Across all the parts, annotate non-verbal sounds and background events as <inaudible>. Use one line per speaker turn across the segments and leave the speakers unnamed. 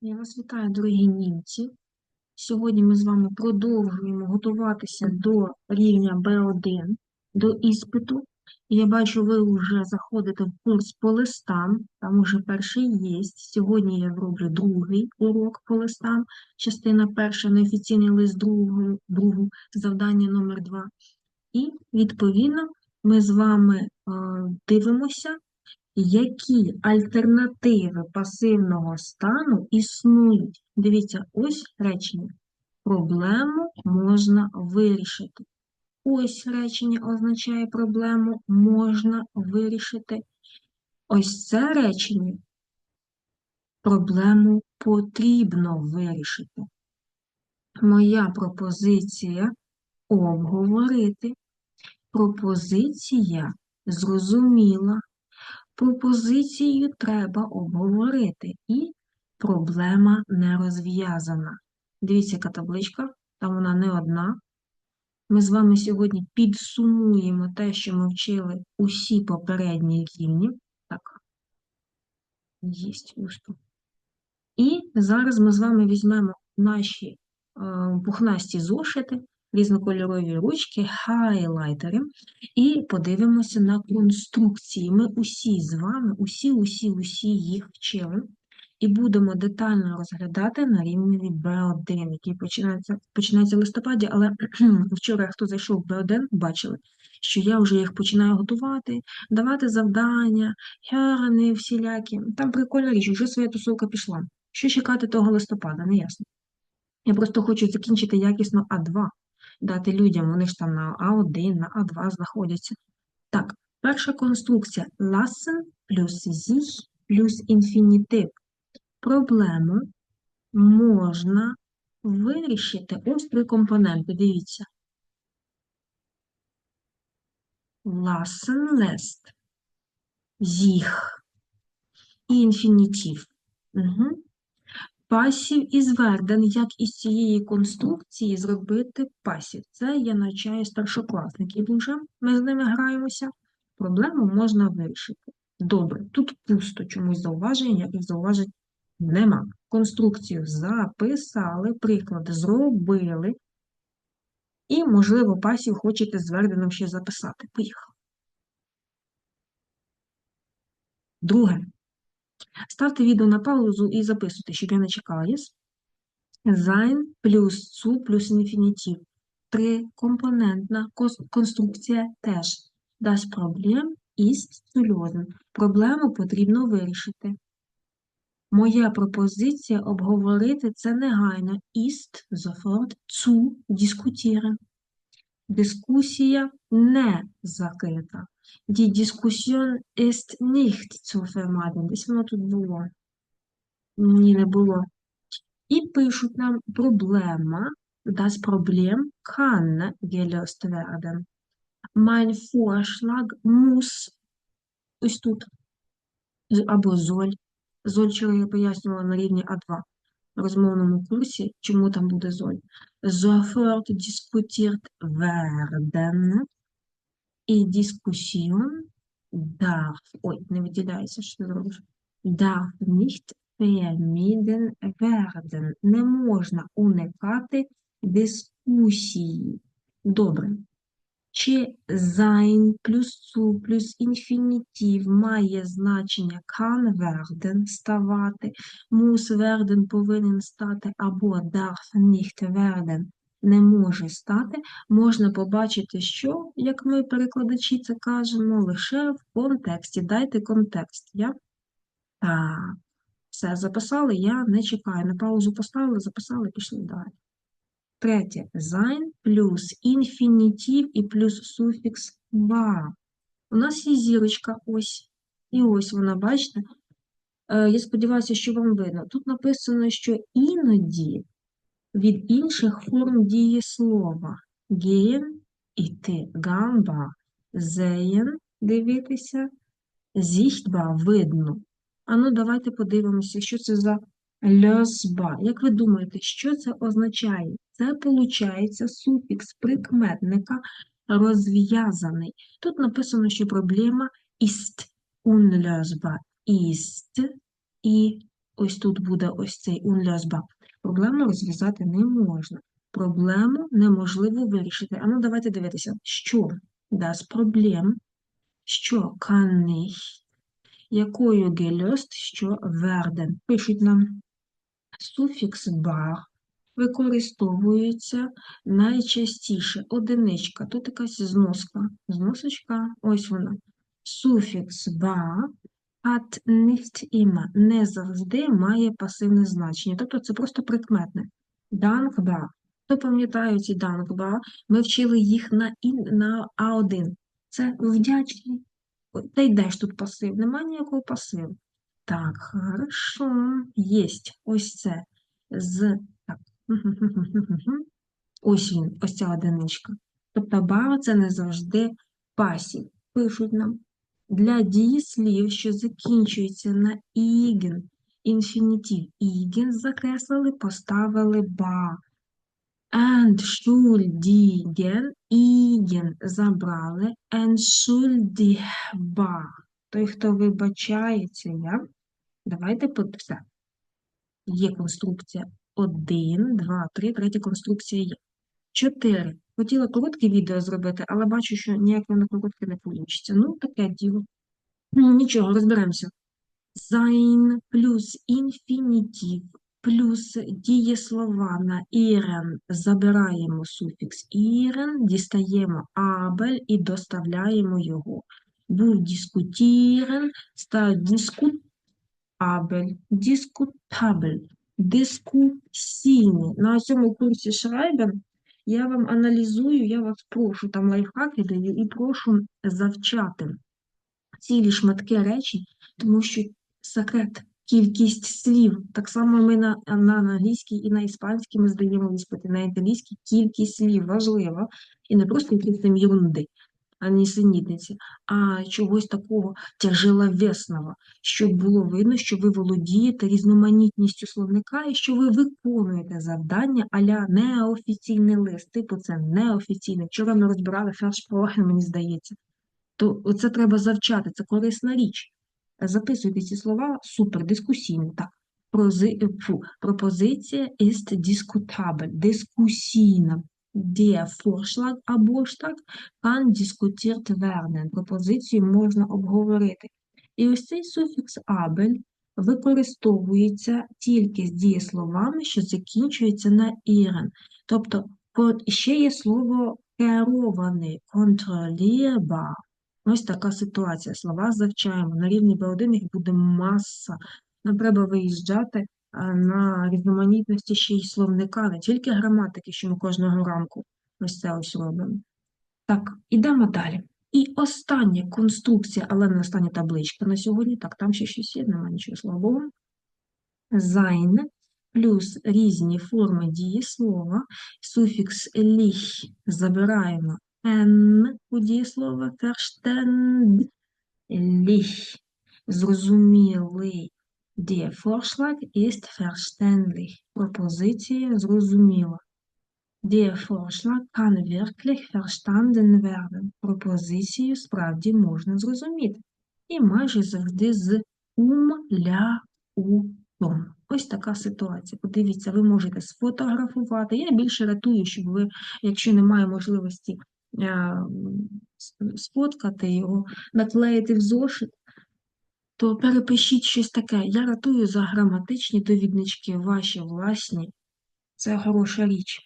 Я вас вітаю, дорогі німці. Сьогодні ми з вами продовжуємо готуватися до рівня B1, до іспиту. Я бачу, ви вже заходите в курс по листам, там уже перший є. Сьогодні я зроблю другий урок по листам, частина перша, неофіційний лист другого, другу, завдання номер два. І, відповідно, ми з вами е, дивимося, які альтернативи пасивного стану існують? Дивіться, ось речення. Проблему можна вирішити. Ось речення означає проблему можна вирішити. Ось це речення проблему потрібно вирішити. Моя пропозиція обговорити. Пропозиція зрозуміла, Пропозицію треба обговорити, і проблема не розв'язана. Дивіться, яка табличка, там вона не одна. Ми з вами сьогодні підсумуємо те, що ми вчили усі попередні рівні. Так, є ось. І зараз ми з вами візьмемо наші е, пухнасті зошити різнокольорові ручки, хайлайтери, і подивимося на конструкції. Ми усі з вами, усі, усі, усі їх вчили. І будемо детально розглядати на рівні B1, який починається починається в листопаді, але <clears throat> вчора, хто зайшов в B1, бачили, що я вже їх починаю готувати, давати завдання, херни всілякі. Там прикольна річ, вже своя тусовка пішла. Що чекати того листопада, не ясно. Я просто хочу закінчити якісно А2 дати людям, вони ж там на А1, на А2 знаходяться. Так, перша конструкція lassen плюс sich плюс інфінітив. Проблему можна вирішити ось три компоненти. Дивіться. Lassen lässt, sich і інфінітив. Угу пасів і зверден, як із цієї конструкції зробити пасів. Це я навчаю старшокласників вже, ми з ними граємося. Проблему можна вирішити. Добре, тут пусто чомусь зауважень, ніяких зауважень нема. Конструкцію записали, приклади зробили. І, можливо, пасів хочете зверденим ще записати. Поїхали. Друге. Ставте відео на паузу і записуйте, щоб я не чекала. Yes? Sein плюс zu плюс інфінітив. Трикомпонентна конструкція теж. Das Problem ist zu lösen. Проблему потрібно вирішити. Моя пропозиція обговорити це негайно. Ist sofort zu diskutieren. Дискусія не закрита. Die Diskussion ist nicht zu vermeiden. Десь воно тут було. Ні, не було. І пишуть нам проблема. Das Problem kann gelöst werden. Mein Vorschlag muss ось тут. Або золь. Золь, що я пояснювала на рівні А2 в розмовному курсі, чому там буде золь. Sofort diskutiert werden і дискусіон darf, ой, не виділяється, що зробиш, darf nicht vermieden werden. Не можна уникати дискусії. Добре. Чи sein плюс zu плюс інфінітив має значення kann werden ставати, muss werden повинен стати або darf nicht werden не може стати, можна побачити, що, як ми, перекладачі, це кажемо, лише в контексті. Дайте контекст. Я? Так, все, записали, я не чекаю. На паузу поставили, записали, пішли далі. Третє. Sein плюс інфінітив і плюс суфікс ба. У нас є зірочка ось. І ось вона, бачите? Е, я сподіваюся, що вам видно. Тут написано, що іноді від інших форм дієслова. Геєн іти, гамба, зеєн дивитися, зіхтба видно. Ану, давайте подивимося, що це за льосба. Як ви думаєте, що це означає? Це, виходить, суфікс прикметника розв'язаний. Тут написано, що проблема іст, unlösbar, іст і ось тут буде ось цей unlösbar. Проблему розв'язати не можна. Проблему неможливо вирішити. А ну давайте дивитися, що das Problem, що kann nicht, якою gelöst, що werden. Пишуть нам суфікс bar використовується найчастіше одиничка. Тут якась зноска. Зносочка, ось вона. Суфікс bar hat nicht immer не завжди має пасивне значення. Тобто це просто прикметне. Dankbar. Хто пам'ятає ці dankbar? Ми вчили їх на, на А1. Це вдячний. Та й де ж тут пасив? Нема ніякого пасиву. Так, хорошо. Єсть. Ось це. З. <laughs> Ось він, ось ця одиничка. Тобто бара це не завжди пасів. Пишуть нам. Для дієслів, що закінчуються на іген, інфінітив іген закреслили, поставили ба. And Entschuldigen, іген забрали, And entschuldigbar. Той, хто вибачається, я. Давайте подивимося. Є конструкція 1, 2, 3, третя конструкція є. 4. Хотіла коротке відео зробити, але бачу, що ніяк воно коротке не вийде. Ну, таке діло. Ну, нічого, розберемося. Sein плюс інфінітив плюс дієслова на ірен забираємо суфікс ірен, дістаємо абель і доставляємо його. Був дискутірен, став дискутабель, дискутабель, дискусійний. На цьому курсі Шрайбен я вам аналізую, я вас прошу, там лайфхаки даю і прошу завчати цілі шматки речень, тому що секрет, кількість слів, так само ми на, на англійській і на іспанській ми здаємо іспити, на італійській кількість слів важлива, і не просто якісь там ерунди, а а чогось такого тяжеловесного, щоб було видно, що ви володієте різноманітністю словника і що ви виконуєте завдання аля неофіційний лист, типу це неофіційне. Вчора ми розбирали фершпрохен, мені здається то це треба завчати, це корисна річ. Записуйте ці слова супер, дискусійно. Так. Прози, фу, пропозиція ist diskutabel, дискусійна. Der Vorschlag або ж так kann diskutiert werden. Пропозицію можна обговорити. І ось цей суфікс абель використовується тільки з дієсловами, що закінчуються на ірен. Тобто ще є слово керований, контролірбар. Ось така ситуація. Слова завчаємо. На рівні Б1 їх буде маса. Нам треба виїжджати на різноманітності ще й словника, не тільки граматики, що ми кожного ранку ось це ось робимо. Так, ідемо далі. І остання конструкція, але не остання табличка на сьогодні. Так, там ще щось є, немає нічого Богу. Sein плюс різні форми дієслова, суфікс ліх забираємо N у дієслова verständlich. Зрозумілий. Der Vorschlag ist verständlich. Пропозиція зрозуміла. Der Vorschlag kann wirklich verstanden werden. Пропозицію справді можна зрозуміти. І майже завжди з том. Ось така ситуація. Подивіться, ви можете сфотографувати. Я більше ратую, щоб ви, якщо немає можливості сфоткати його, наклеїти в зошит, то перепишіть щось таке. Я ратую за граматичні довіднички, ваші власні. Це хороша річ.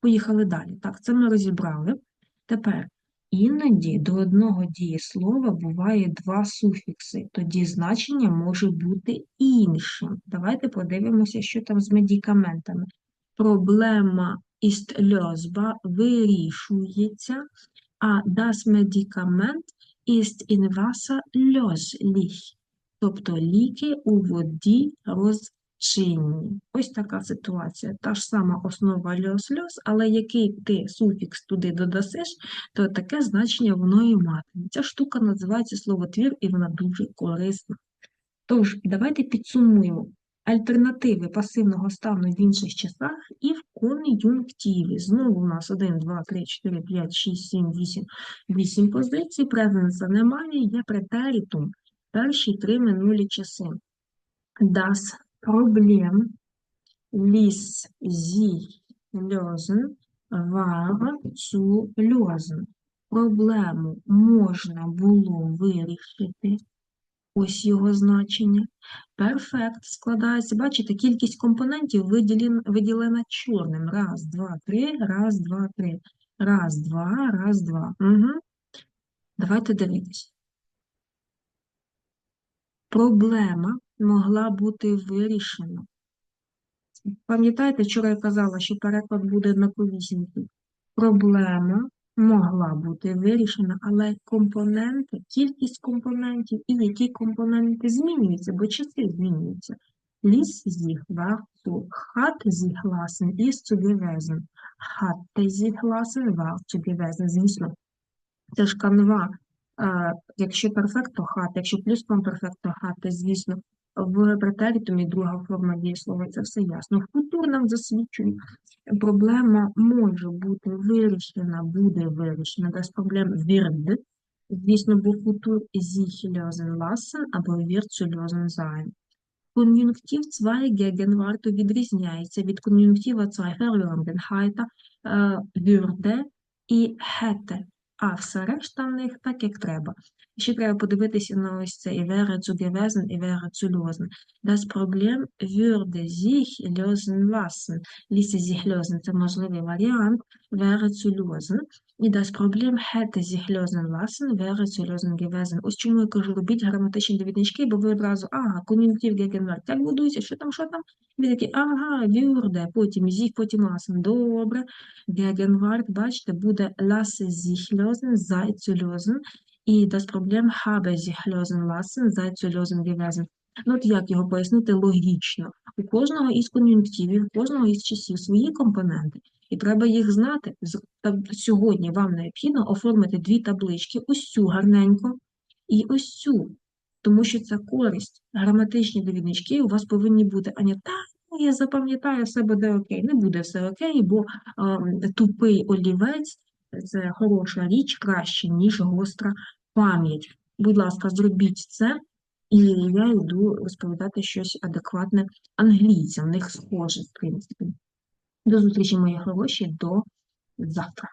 Поїхали далі. Так, це ми розібрали. Тепер, іноді до одного дієслова буває два суфікси, тоді значення може бути іншим. Давайте подивимося, що там з медикаментами. Проблема ist lösbar, вирішується, а das Medikament ist in Wasser тобто ліки у воді розчинні. Ось така ситуація. Та ж сама основа льос-льос, але який ти суфікс туди додасиш, то таке значення воно і матиме. Ця штука називається словотвір, і вона дуже корисна. Тож, давайте підсумуємо альтернативи пасивного стану в інших часах і в кон'юнктиві. Знову у нас 1, 2, 3, 4, 5, 6, 7, 8, 8 позицій, презенса немає, є претерітум. Перші три минулі часи. Das Problem ließ sich lösen, war zu lösen. Проблему можна було вирішити. Ось його значення. Перфект складається, бачите, кількість компонентів виділен- виділена чорним. Раз, два, три, раз, два, три. Раз, два, раз, два. Угу. Давайте дивитися. Проблема могла бути вирішена. Пам'ятаєте, вчора я казала, що переклад буде однаковісінький. Проблема могла бути вирішена, але компоненти, кількість компонентів і які компоненти змінюються, бо часи змінюються. Sich lassen, ist zu gewesen, hatte sich lassen, war zu gewesen. Звісно, це ж. Е, Якщо перфект, то хат, якщо плюскомперфект, то хати, звісно. В претерітумі друга форма дієслова, це все ясно. В нам засвідчує, проблема може бути вирішена, буде вирішена, без проблем wird. Звісно, бо футур sich lösen або wird zu. Кон'юнктив zwei Gegenwart відрізняється від кон'юнктива zwei Vergangenheit, е, würde і hätte, а все решта в них так, як треба. Ще треба подивитися на ось це і wäre zu gewesen, і wäre zu lösen. Das Problem würde sich lösen lassen. Sich lösen – це можливий варіант, wäre zu lösen. І das Problem hätte sich lösen lassen, wäre zu lösen gewesen. Ось чому я кажу, робіть граматичні довіднички, бо ви одразу, ага, кон'юнктив Gegenwart, так будується, що там, що там? Ви такі, ага, würde, потім sich, потім lassen. Добре. Gegenwart, бачите, буде lasse sich lösen, sei zu lösen. І das Problem habe sich lösen lassen, sei zu lösen gewesen. Ну, от як його пояснити логічно? У кожного із кон'юнктивів, у кожного із часів свої компоненти, і треба їх знати. Сьогодні вам необхідно оформити дві таблички, ось цю гарненько і ось цю, тому що це користь. Граматичні довіднички у вас повинні бути, а не так, ну, я запам'ятаю, все буде окей. Не буде все окей, бо ем, тупий олівець це хороша річ, краще, ніж гостра пам'ять. Будь ласка, зробіть це, і я йду розповідати щось адекватне англійцям. В них схоже, в принципі. До зустрічі, мої хороші, до завтра.